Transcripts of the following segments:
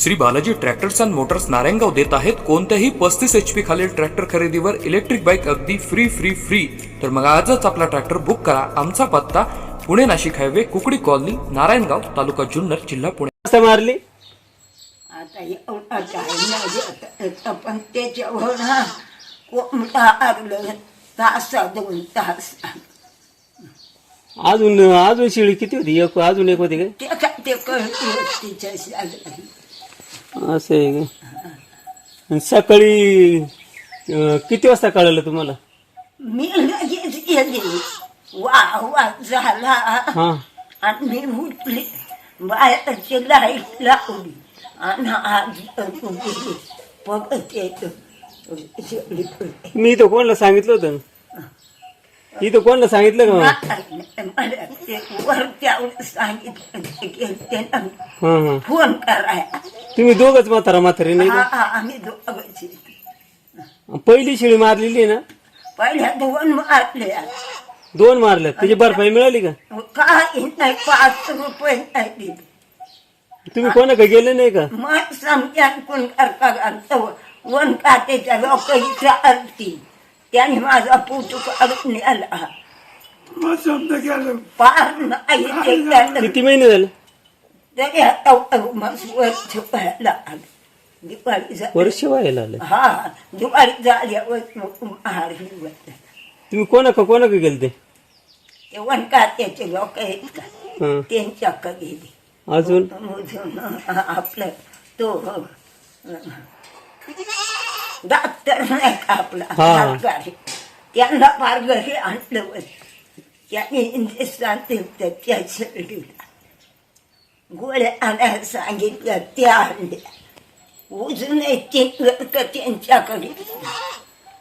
Shri Balaji tractors and motors Narayangaon देत आहेत. कोणत्याही पस्तीस एच पी खालील ट्रॅक्टर खरेदीवर इलेक्ट्रिक बाईक अगदी फ्री फ्री फ्री तर मग आजच आपला ट्रॅक्टर बुक करा. आमचा पत्ता पुणे नाशिक हायवे कुकडी कॉलनी नारायणगाव तालुका जुन्नर जिल्हा पुणे. मारली? आता एवढा. पण त्याच्यावर हा तास दोन तास. अजून अजून शिळी किती होती? एक अजून एक होती ते काय ते तिच्या असं. आहे का आणि सकाळी अं, किती वाजता कळलं तुम्हाला? मी लगेच गेले. वा वा झाला. हा. आणि मी उठली. बाहेरची लाइट लावली. आणि आज गेली. बघत येत. मी इथं कोणाला सांगितलं होतं? इथं कोणाला सांगितलं का मला? मला ते वर त्यावर सांगितलं ते गेलते ना हा हा फोन करायला तुम्ही दोघच म्हातारा म्हातारी नाही हा का? हा आम्ही दोघंची पहिली शिळी मारलेली आहे ना? पहिल्या दोन मारल्या. दोन मारल्यात त्याची भरपाई मिळाली का? काही नाही पाच रुपये नाही दिले. तुम्ही कोणाकडे गेले नाही का? मग समजा कोण करता घालतो वन काटेच्या लोक विचारती त्याने माझा फोटो काढून पार नाही ते. किती महिने झाले तरी आता मग वर्ष व्हायला आलं. दिवाळी झाली वर्ष व्हायला आलं हा दिवाळी झाल्यावर हारली होते तुम्ही कोणाकडे कोणाकडे गेलते ते वन काट्याचे लोक आहेत का हा त्यांच्याकडे गेले अजून अजून आपलं तो डॉक्टर नाही का आपला हा. सरकारी त्यांना फार घरी आणलं होतं त्याने दिलं त्या शरीराला गोळ्या आणायला सांगितलं त्या आणल्या उजून तीन लोक त्यांच्याकडे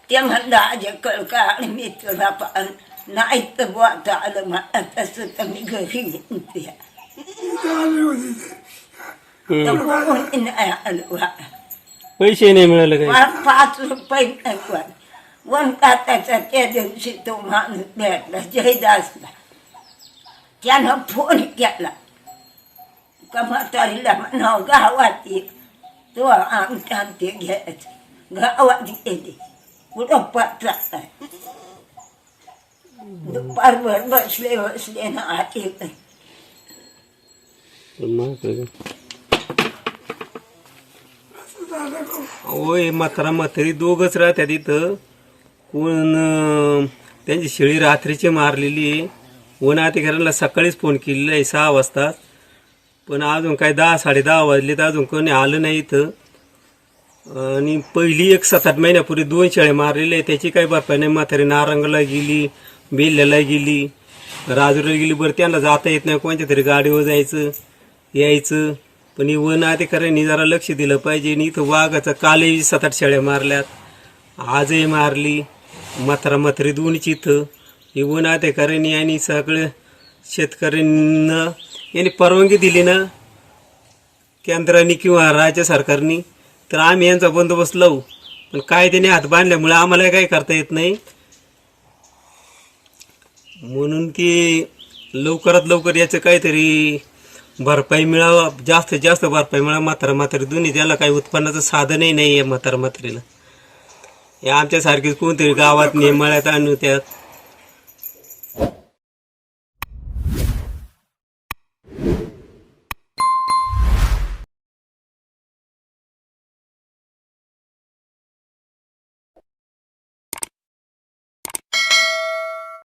ते म्हणलं आज कळका आणि मी तुला पान नाही तर बुवा आलं मला तसं तर मी घरी कोणी नाही आलं बा. पैसे नाही मिळाले पाच रुपये नाही पण वन त्या दिवशी तो माणूस भेटला जयदासला त्यानं फोन केला का म्हातारीला म्हणावं गावात ये तो आमच्या ते घ्यायचं गावात गेले कुठं पत्ता दुपारभर बसले बसले ना आले होय म्हातारा म्हातारी दोघच राहतात तिथं. कोण त्यांची शेळी रात्रीची मारलेली आहे. वन अधिकाऱ्यांना सकाळीच फोन केलेला आहे सहा वाजता. पण अजून काय दहा साडे दहा वाजले तर अजून कोणी आलं नाही इथं. आणि पहिली एक सात आठ महिन्यापूर्वी दोन शेळ्या मारलेल्या आहे त्याची काही भरपाई नाही. म्हातारी नारंगला गेली बेल्ल्याला गेली राजूला गेली. बरं त्यांना जाता येत नाही. कोणत्या तरी गाडीवर जायचं यायचं. पण ही वन अधिकाऱ्यांनी जरा लक्ष दिलं पाहिजे. आणि इथं वाघाचं कालही सात आठ शेळ्या मारल्यात. आजही मारली. म्हातारा म्हातारी दोन्हीच इथं ही अधिकाऱ्यांनी आणि सगळं शेतकऱ्यांना यांनी परवानगी दिली ना केंद्राने किंवा राज्य सरकारने तर आम्ही यांचा बंदोबस्त लावू. पण काय त्याने हात बांधल्यामुळे आम्हाला काही करता येत नाही. म्हणून की लवकरात लवकर याचं काहीतरी भरपाई मिळावा जास्तीत जास्त भरपाई मिळावा. म्हातारा म्हातारी दोन्ही त्याला काही उत्पन्नाचं साधनही नाही आहे म्हातारा म्हातारीला हे आमच्यासारखीच कोणतरी गावात नेमाळ्यात आणू त्यात